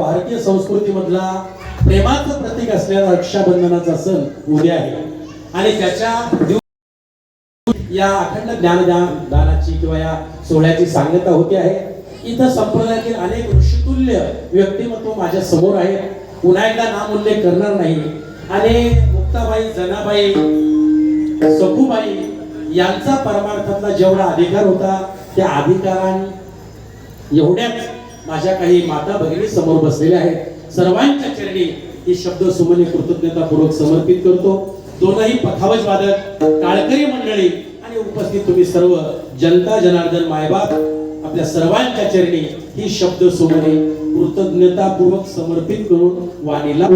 भारतीय संस्कृतीमधला प्रेमाचं प्रतीक असलेला रक्षाबंधनाचा सण आहे आणि त्याच्या या अखंड ज्ञानदान दानाची किंवा या सोहळ्याची सांगता होती आहे इथं संप्रदायातील अनेक ऋषितुल्य व्यक्तिमत्व माझ्यासमोर आहेत पुन्हा एकदा करणार नाही आणि मुक्ताबाई जनाबाई सखूबाई यांचा परमार्थातला जेवढा अधिकार होता त्या अधिकारांनी एवढ्याच माझ्या काही माता भगिनी समोर बसलेल्या आहेत. सर्वांच्या चरणी ही शब्द सुमने कृतज्ञतापूर्वक समर्पित करतो. दोनही पखावज वादक काळकरी मंडळी आणि उपस्थित तुम्ही सर्व जनता जनार्दन मायबाप आपल्या सर्वांच्या चरणी ही शब्द सुमने कृतज्ञतापूर्वक समर्पित करून वाणीला